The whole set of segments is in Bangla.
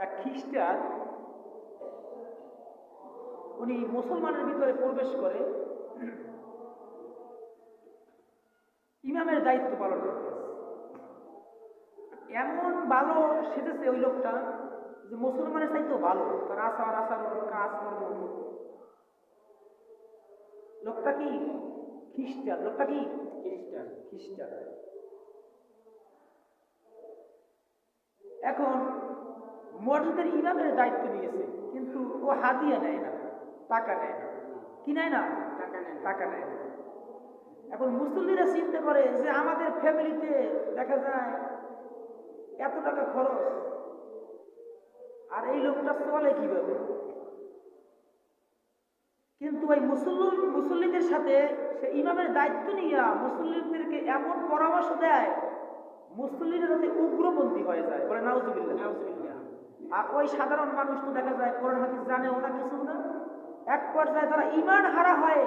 এক খ্রিস্টান উনি মুসলমানের ভিতরে প্রবেশ করে ইমামের দায়িত্ব পালন করতেছে এমন ভালো সেজেছে ওই লোকটা যে মুসলমানের চাইতেও ভালো তার আচার আচার কাজ কর্ম। লোকটা কি খ্রিস্টান? লোকটা কি খ্রিস্টান। খ্রিস্টান। এখন মসজিদের ইমামের দায়িত্ব নিয়েছে কিন্তু ও হাদিয়া নেয় না টাকা নেয় না। কি নেয় না? টাকা নেন টাকা নেয় না। এখন মুসল্লিরা চিন্তা করে যে আমাদের ফ্যামিলিতে দেখা যায় এত টাকা খরচ আর এই লোকটা চলে কীভাবে? কিন্তু ওই মুসল্লি মুসল্লিদের সাথে সে ইমামের দায়িত্ব নিয়ে মুসল্লিদেরকে এমন পরামর্শ দেয় মুসল্লিরা যাতে উগ্রপন্থী হয়ে যায়। বলে নাউজুবিল্লাহ। আর ওই সাধারণ মানুষ তো দেখা যায় কোরআন হাদিস জানে ওনা কিছু না। এক পর্যায়ে তারা ইমান হারা হয়।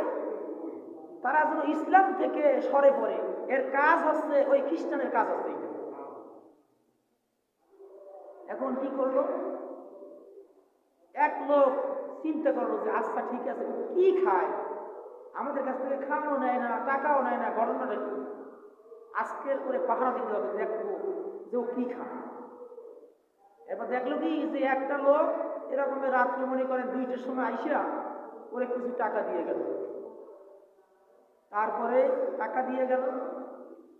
তারা যেন ইসলাম থেকে সরে পড়ে। এর কাজ হচ্ছে, ওই খ্রিস্টানের কাজ হচ্ছে এখন কি করল? এক লোক চিন্তা করল যে আচ্ছা ঠিক আছে কি খায়? আমাদের কাছ থেকে খাওয়ানো নেয় না, টাকাও নেয় না ঘটনাটা কি আজকের করে পাহারা দিতে হবে, দেখব যে ও কি খায়। এবার দেখল কি যে একটা লোক এরকম রাত্রে মনে করেন দুইটার সময় আইসা ওরে কিছু টাকা দিয়ে গেল। তারপরে টাকা দিয়ে গেল।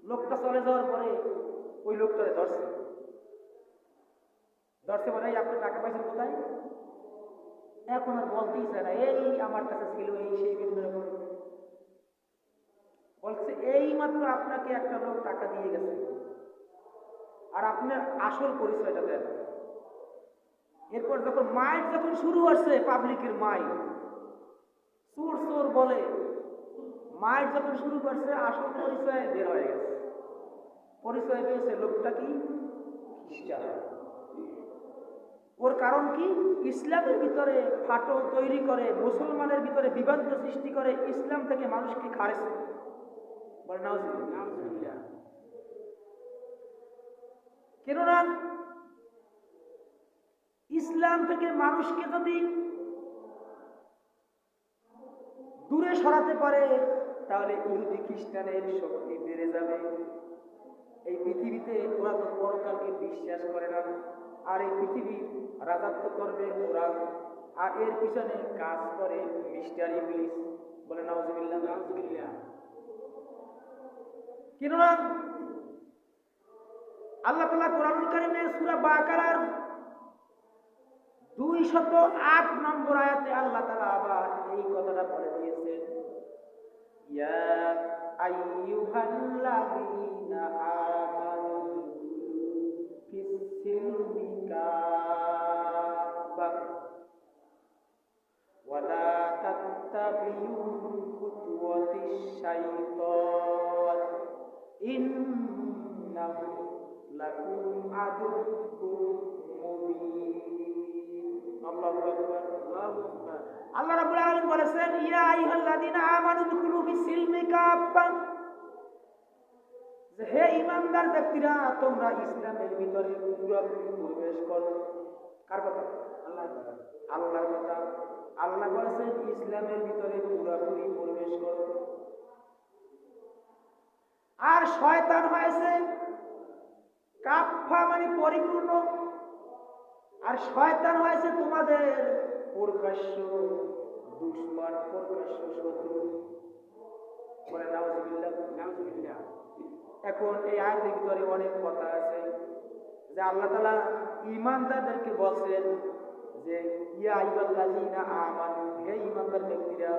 লোকটা চলে যাওয়ার পরে ওই লোকটারে ধরছে। ধরছে মানে "এই, আপনি টাকা পাইছেন কোথায়? এখন আর বলতেই চায় না। এই, আমার কাছে ছিল এই সেই বিভিন্ন রকম। বলছে, এই মাত্র আপনাকে একটা লোক টাকা দিয়ে গেছে। আর আপনার আসল পরিচয়টা দেন। এরপর যখন মাইন্ড যখন শুরু হচ্ছে পাবলিকের মাইন্ড চোর চোর বলে। মাইন্ড যখন শুরু করছে, আসল পরিচয় বের হয়ে গেছে। পরিচয় পেয়েছে লোকটা কি? ওর কারণ কি? ইসলামের ভিতরে ফাটল তৈরি করে, মুসলমানের ভিতরে বিভ্রান্ত সৃষ্টি করে, ইসলাম থেকে মানুষকে খারেজ। কেননা ইসলাম থেকে মানুষকে যদি দূরে সরাতে পারে, তাহলে ইহুদি খ্রিস্টানের শক্তি বেড়ে যাবে। এই পৃথিবীতে ওরা তো পরকালকে বিশ্বাস করে না, আর এই পৃথিবী রাজত্ব করবে ওরা। আর এর পিছনে কাজ করে মিস্টার ইংলিশ বলে নওয়াজুবিল্লাহ নাউজুবিল্লাহ। কেননা, আল্লাহ তালা কোরআন কারিমে সুরা বাকারার দুই শত আট নম্বর আয়াতে আল্লাহ তালা আবার এই কথাটা বলে দিয়েছেন। ওয়ালা তাত্তাবিউ খুতুওয়াতিশ আল্লাহু আল্লাহু। আল্লাহ রাব্বুল আলামিন বলেছেন, ইয়া আইয়ুহাল্লাযীনা আমানু দুখুলু ফিস-সিলমি যে হে ইমানদার ব্যক্তিরা, তোমরা ইসলামের ভিতরে পুরোপুরি প্রবেশ করো। কার কথা? আল্লাহর কথা। আল্লাহর কথা। আল্লাহ বলেছেন, ইসলামের ভিতরে পুরোপুরি প্রবেশ করো। আর শয়তান হয়েছে কাফা মানে পরিপূর্ণ। আর শয়তান হয়েছে তোমাদের প্রকাশ্য দুশ্মন, প্রকাশ্য শত্রু। বলে নাউজুবিল্লাহ। এখন এই আয়াতের ভিতরে অনেক কথা আছে যে আল্লাহ তালা ইমানদারদেরকে বলছেন যে, ইয়া ইবাল্লাযীনা আমানু, হে ইমানদার ব্যক্তিরা,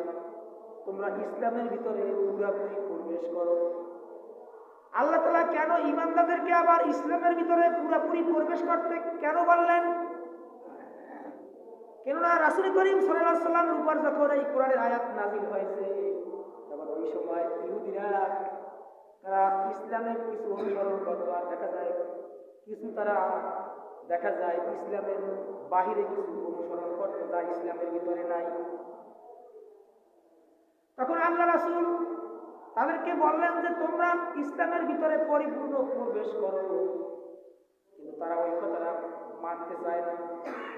তোমরা ইসলামের ভিতরে পুরাপুরি প্রবেশ করো। আল্লাহ তালা কেন ইমানদারদেরকে আবার ইসলামের ভিতরে পুরোপুরি প্রবেশ করতে কেন বললেন? কেননা রাসুল করিম সাল্লাহ সাল্লামের উপর যখন এই কোরআনের আয়াত নাজিল হয়েছে তখন ওই সময় ইহুদিরা, তারা ইসলামের কিছু অনুসরণ করতো আর দেখা যায়, কিছু তারা দেখা যায় ইসলামের বাহিরে কিছু অনুসরণ করতো যা ইসলামের ভিতরে নাই। তখন আল্লাহ রাসুল তাদেরকে বললেন যে, তোমরা ইসলামের ভিতরে পরিপূর্ণ প্রবেশ করো। কিন্তু তারা ওই কথাটা মানতে চায় না।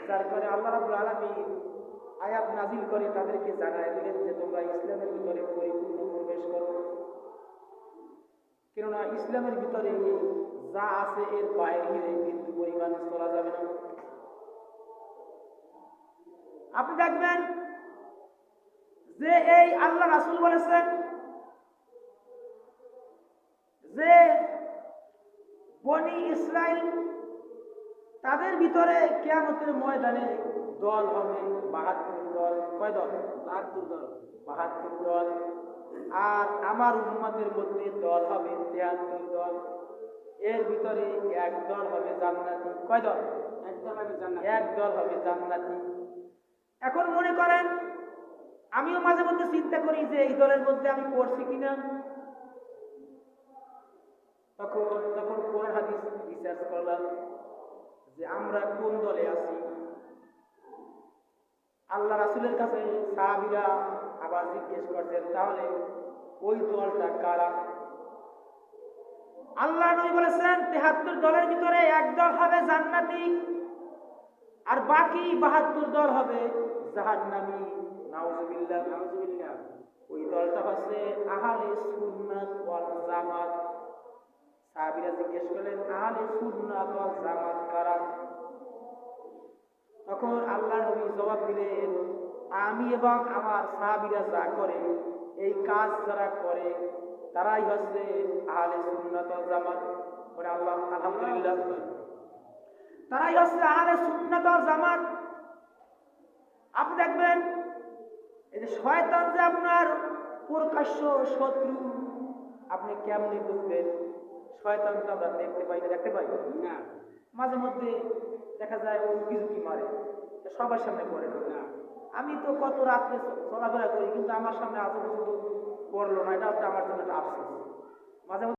যার কারণে আল্লাহ রাবুল আলমী আয়াত নাজিল করে তাদেরকে জানায় দিলেন যে, তোমরা ইসলামের ভিতরে পরিপূর্ণ প্রবেশ করো। কেননা ইসলামের ভিতরে যা আছে, এর বাইরে কিন্তু পরিমাণ চলা যাবে না। আপনি দেখবেন যে এই আল্লাহ রাসুল বলেছেন যে বনি ইসরায়েল তাদের ভিতরে কেয়ামতের ময়দানে দল হবে বাহাত্তর দল। কয় দল? বাহাত্তর দল। বাহাত্তর দল। আর আমার উন্মাদের মধ্যে দল হবে তেহাত্তর দল। এর ভিতরে এক দল হবে জান্নাতি। কয় দল? একদম আগে জান্নাত। এক দল হবে জান্নাতি। এখন মনে করেন আমিও মাঝে মধ্যে চিন্তা করি যে এই দলের মধ্যে আমি পড়ছি কিনা। তখন তখন কোরআন হাদিস রিসার্চ করলাম। যে আমরা কোন দলে আছি? আল্লাহ রাসুলের কাছে সাহাবিরা আবার জিজ্ঞেস করছেন, তাহলে ওই দলটা কারা? আল্লাহ নবী বলেছেন, তেহাত্তর দলের ভিতরে এক দল হবে জান্নাতি আর বাকি বাহাত্তর দল হবে জাহান্নামী। নাউজুবিল্লাহ নাউজুবিল্লাহ। ওই দলটা হচ্ছে আহালে সুন্নাত ওয়াল জামাত। সাহাবীরা জিজ্ঞেস করলেন আহালে সুন্নাত ওয়াল জামাত কারা? তখন আল্লাহ নবী জবাব দিলেন, আমি এবং আমার সাহাবীরা যা করে, এই কাজ যারা করে, তারাই হচ্ছে আহলে সুন্নাত ওয়াল জামাত। আল্লাহ আলহামদুলিল্লাহ। তারাই হচ্ছে আহলে সুন্নাত ওয়াল জামাত। আপনি দেখবেন, এই যে শয়তান যে আপনার প্রকাশ্য শত্রু, আপনি কেমনি বুঝবেন? শয়তান তো আমরা দেখতে পাই না দেখতে পাই? না। মাঝে মধ্যে দেখা যায় ও উকি মারে সবার সামনে পড়ে না। আমি তো কত রাত্রে চলাফেরা করি কিন্তু আমার সামনে আজ পর্যন্ত পড়ল না এটা হচ্ছে আমার জন্য একটা আফসোস। মাঝে মধ্যে